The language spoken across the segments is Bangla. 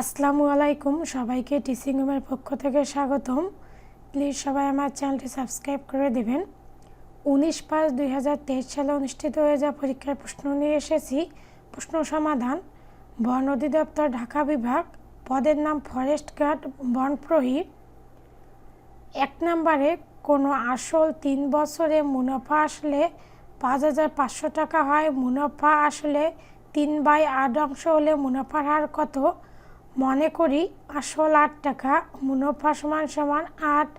আসসালামু আলাইকুম, সবাইকে রুমের পক্ষ থেকে স্বাগতম। প্লিজ সবাই আমার চ্যানেলটি সাবস্ক্রাইব করে দেবেন। উনিশ পাঁচ দুই সালে অনুষ্ঠিত হয়ে যাওয়া পরীক্ষার প্রশ্ন নিয়ে এসেছি। প্রশ্ন সমাধান, বন অধিদপ্তর, ঢাকা বিভাগ, পদের নাম ফরেস্ট গার্ড, বন প্রহী এক নম্বরে, কোনো আসল তিন বছরে মুনাফা আসলে পাঁচ হাজার পাঁচশো টাকা হয়। মুনাফা আসলে তিন বাই আট অংশ হলে মুনাফার হার কত? মনে করি আসল আট টাকা, মুনাফা সমান সমান আট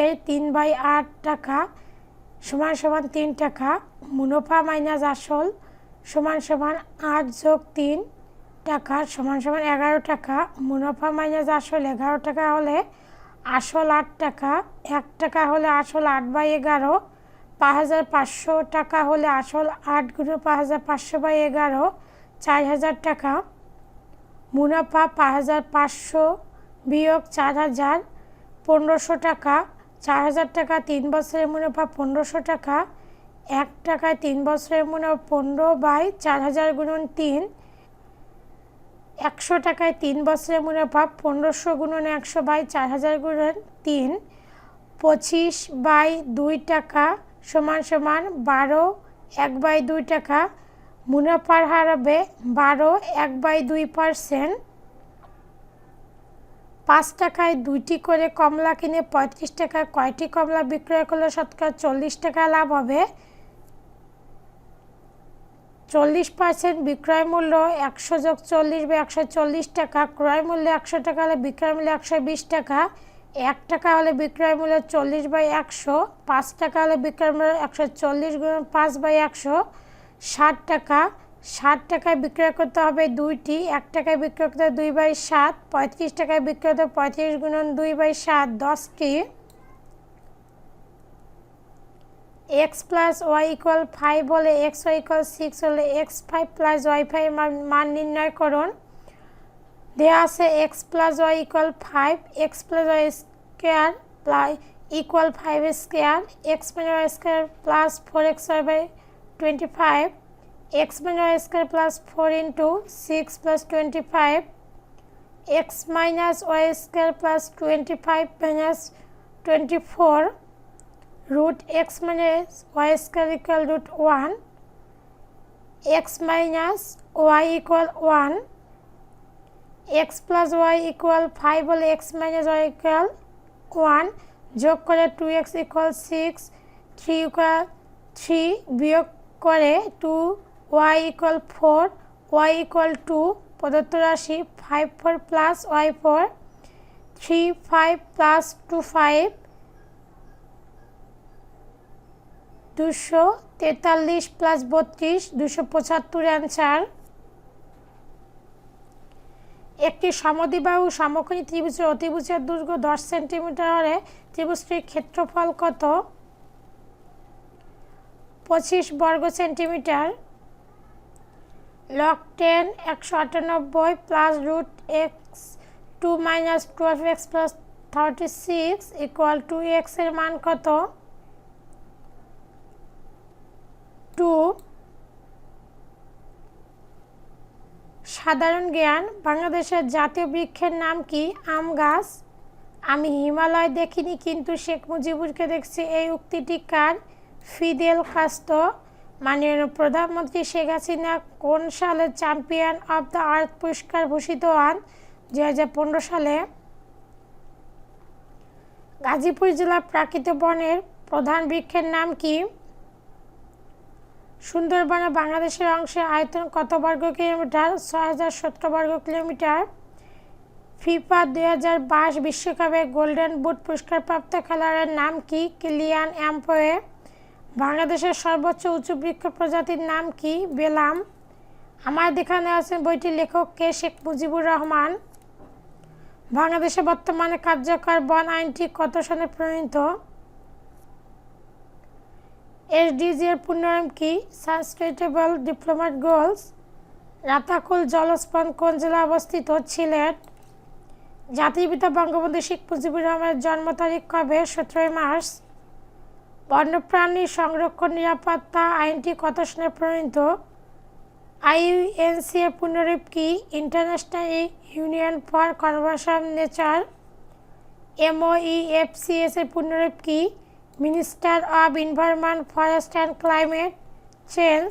এর তিন বাই আট টাকা, সমান সমান তিন টাকা, মুনাফা মাইনাস আসল সমান সমান আট যোগ তিন টাকা, সমান সমান এগারো টাকা, মুনাফা মাইনাস আসল এগারো টাকা হলে আসল আট টাকা, এক টাকা হলে আসল আট বাই এগারো, পাঁচ হাজার পাঁচশো টাকা হলে আসল আট গুণ পাঁচ হাজার পাঁচশো বাই এগারো, চার হাজার টাকা মুনাফা পাঁচ হাজার পাঁচশো, বিয়োগ চার হাজার পনেরোশো টাকা। চার হাজার টাকা তিন বছরের মুনাফা পনেরোশো টাকা। এক টাকায় তিন বছরের মুনাফা পনেরো বাই চার হাজার গুণন তিন। একশো টাকায় তিন বছরের মুনাফা পনেরোশো গুণন একশো বাই চার হাজার গুণন তিন। পঁচিশ বাই দুই টাকা সমান সমান বারো। এক বাই দুই টাকা মুনাফার হার হবে বারো, এক বাই দুই পারসেন্ট। পাঁচ টাকায় দুইটি করে কমলা কিনে পঁয়ত্রিশ টাকায় কয়টি কমলা বিক্রয় করলে শতকরা চল্লিশ টাকা লাভ হবে? চল্লিশ পার্সেন্ট বিক্রয় মূল্য একশো যোগ চল্লিশ বা একশো চল্লিশ টাকা, ক্রয় মূল্য একশো টাকা হলে বিক্রয় মূল্য একশো বিশ টাকা, এক টাকা হলে বিক্রয় মূল্য চল্লিশ বাই একশো, পাঁচ টাকা হলে বিক্রয় মূল্য একশো চল্লিশ গুণ পাঁচ বাই একশো ষাট টাকা। ষাট টাকায় বিক্রয় করতে হবে দুইটি। এক টাকায় বিক্রয় করতে দুই বাই সাত। পঁয়ত্রিশ টাকায় বিক্রয় করতে পঁয়ত্রিশ গুণন দুই বাই সাত, দশটি। X plus Y equal five হলে এক্স, ওয়াই ইকুয়াল সিক্স হলে X five plus Y five মান নির্ণয় করুন। দেওয়া আছে X plus Y equal five. X plus Y square plus equal five square. X মানে Y square plus four X Y by twenty five X Y square plus four into six plus twenty five X minus Y square plus twenty five minus twenty four root x minus y square equal root 1 x minus y equal 1 x plus y equal 5 হলে minus y equal 1 যোগ করে 2x equal 6 3 equal 3 বিয়োগ করে 2 y equal 4 y equal 2 প্রদত্ত রাশি five four plus Y four, three five plus two five, দুশো তেতাল্লিশ প্লাস বত্রিশ, দুশো পঁচাত্তর অ্যান্সার। একটি সমদ্বিবাহু সমকোণী ত্রিভুজের অতিভুজের দৈর্ঘ্য দশ সেন্টিমিটার ত্রিভুজটির ক্ষেত্রফল কত? পঁচিশ বর্গ সেন্টিমিটার লক টেন একশো আটানব্বই plus root X two minus twelve X plus thirty six equal to এক্সের মান কত? টু সাধারণ জ্ঞান, বাংলাদেশের জাতীয় বৃক্ষের নাম কি? আম গাছ। আমি হিমালয় দেখিনি, কিন্তু শেখ মুজিবুরকে দেখছি, এই উক্তিটি কার? ফিদেল কাস্তো, মাননীয় প্রধানমন্ত্রী শেখ হাসিনা কোন সালে চ্যাম্পিয়ন অব দ্য আর্থ পুরস্কার ভূষিত হন? দু হাজার পনেরো সালে গাজীপুর জেলার প্রাকৃত বনের প্রধান বৃক্ষের নাম কি? সুন্দরবনে বাংলাদেশের অংশে আয়তন কত বর্গ কিলোমিটার? ছয় হাজার সতেরো বর্গ কিলোমিটার। ফিফা দুই হাজার বাইশ বিশ্বকাপে গোল্ডেন বুট পুরস্কারপ্রাপ্ত খেলোয়াড়ের নাম কি? কিলিয়ান অ্যাম্পোয়ে বাংলাদেশের সর্বোচ্চ উঁচু বৃক্ষ প্রজাতির নাম কি? বেলাম। আমার দেখানে আছেন বইটির লেখক কে? শেখ মুজিবুর রহমান। বাংলাদেশে বর্তমানে কার্যকর বন আইনটি কত সনে প্রণীত? এসডিজি এর পূর্ণনাম কি? Sustainable diplomat goals. রাতাকুল জলস্পন কোন জেলা অবস্থিত? সিলেট। জাতির পিতা বঙ্গবন্ধু শেখ মুজিবুর রহমানের জন্ম তারিখ কবে? সতেরোই মার্চ। বন্যপ্রাণী সংরক্ষণ নিরাপত্তা আইনটি কত সনে প্রণীত? আইইউএনসি এর পুনরূপ কি? International union for conversion nature, MOEFCS এর পুনরূপ কি? Minister of environment, forest and climate, change.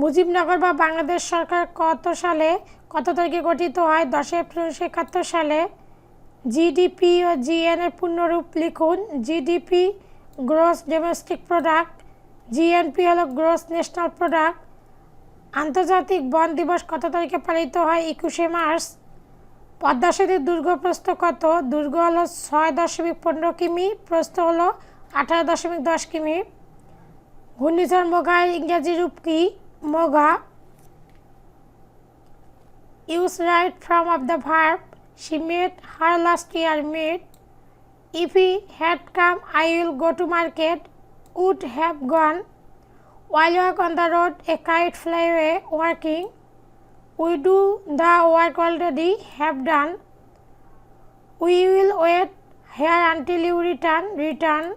Mujibnagar বা বাংলাদেশ সরকার কত সালে, কত তারিখে গঠিত হয়? দশই এপ্রিল উনিশশো একাত্তর সালে। জিডিপি ও জিএন এর পূর্ণরূপ লিখুন। GDP gross domestic product GNP হলো গ্রোস ন্যাশনাল প্রোডাক্ট আন্তর্জাতিক বন দিবস কত তারিখে পালিত হয়? একুশে মার্চ। পদ্মা সেতুর দুর্গ প্রস্থ কত? দুর্গ হলো ছয় দশমিক পনেরো কিমি, প্রস্থ হলো আঠারো দশমিক দশ কিমি। ঘূর্ণিঝড় মোগার ইংরেজি রূপ কি? Muga use right form of the verb she made her last year meet. If he had come, I will go to market. Would have gone. While work on the road, a kite fly away working. We do the work already have done. We will wait here until you return. Return.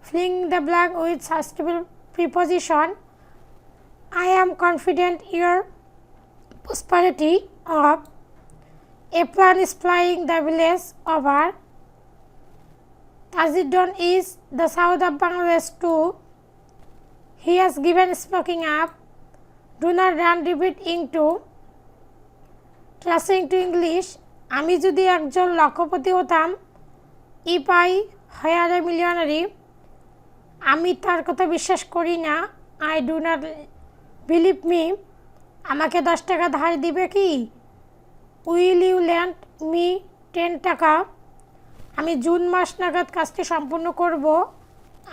Fling the blank with suitable preposition. I am confident your prosperity of a is flying the village over. Tajidon is the south of Bangladesh too. He has given smoking up. Do not run repeat into. Translating to English, আমি যদি একজন লক্ষপতি হতাম if I were a millionaire আমি তার কথা বিশ্বাস করি না I do not believe me আমাকে দশ টাকা ধার দিবে কি will you lend me ten taka? আমি জুন মাস নাগাদ কাজটি সম্পূর্ণ করব।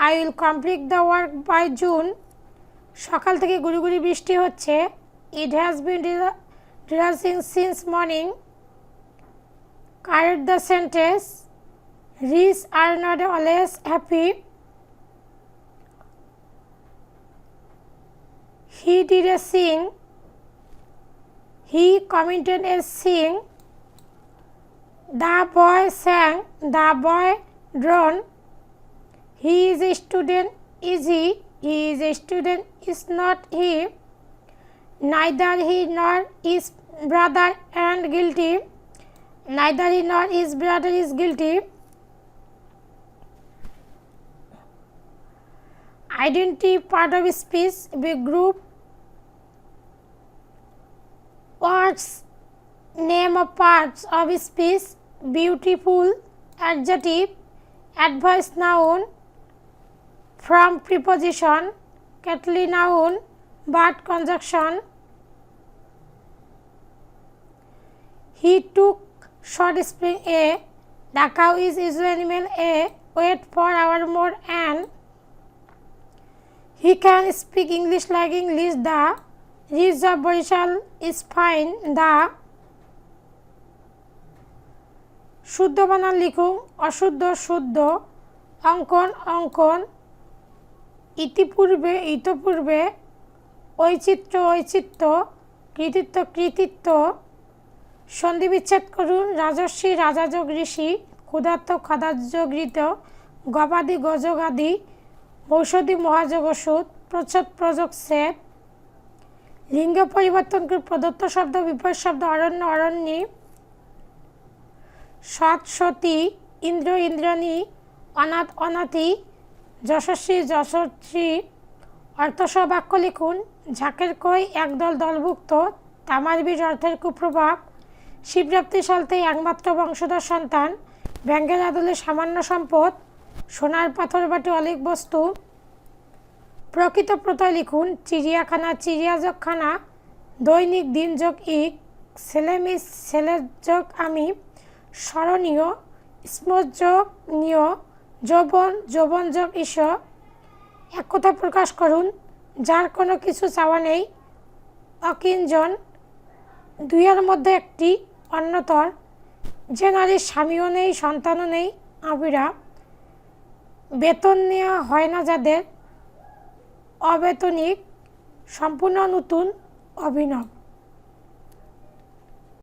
I will complete the work by June. সকাল থেকে গুড়ি গুড়ি বৃষ্টি হচ্ছে। It has been drizzling since morning. Correct the sentence. Rich are not always happy. He did a sing. He commented as sing. The boy sang, the boy drawn. He is a student, is he? He is a student, is not he? Neither he nor his brother and guilty. Neither he nor his brother is guilty. Identity part of speech, be group words name of parts of speech beautiful adjective adverse noun from preposition cataly noun but conjunction he took short spring a the cow is usual animal a wait for hour more and he can speak english like english the Borishal is fine. The শুদ্ধ বানান লিখুন অশুদ্ধ শুদ্ধ অঙ্কন অঙ্কন ইতিপূর্বে ইতপূর্বে ঐচিত্র ঐচিত্য কৃতিত্ব কৃতিত্ব সন্ধি বিচ্ছেদ করুন রাজস্বী রাজাযোগ ঋষি ক্ষুধার্ত ক্ষদাযোগৃত গবাদি গজগাদি ঔষধি মহাযোগ ওষুধ, প্রচ্ছদ প্রযোগ সেট লিঙ্গ পরিবর্তন করে প্রদত্ত শব্দ, বিপরীত শব্দ, অরণ্য, অরণ্যী সৎ সতী ইন্দ্র, ইন্দ্রাণী, অনাথ, অনাথী, যশস্বী যশস্বী অর্থসহ বাক্য লিখুন। ঝাঁকের কই একদল দলভুক্ত? তামার বীজ অর্থের কুপ্রভাব। শিবরাপ্তি সালতে একমাত্র বংশধর সন্তান। ব্যাঙ্গের আদলে সামান্য সম্পদ। সোনার পাথর বাটি অলিক বস্তু। প্রকৃত প্রত্যয় লিখুন, চিড়িয়াখানা চিড়িয়াজকখানা দৈনিক দিন যোগ ইক ছেলেমি ছেলের যোগ আমি, স্মরণীয় স্মৃত যোগ নিয়, যৌবন যৌবন যোগ ঈশ্বর এক কথা প্রকাশ করুন, যার কোনো কিছু চাওয়া নেই, অকিঞ্জন, দুইয়ের মধ্যে একটি, অন্যতর, যে নারীর স্বামীও নেই, সন্তানও নেই, আবিরা, বেতন নেওয়া হয় না যাদের অবেতনিক সম্পূর্ণ নতুন অভিনব।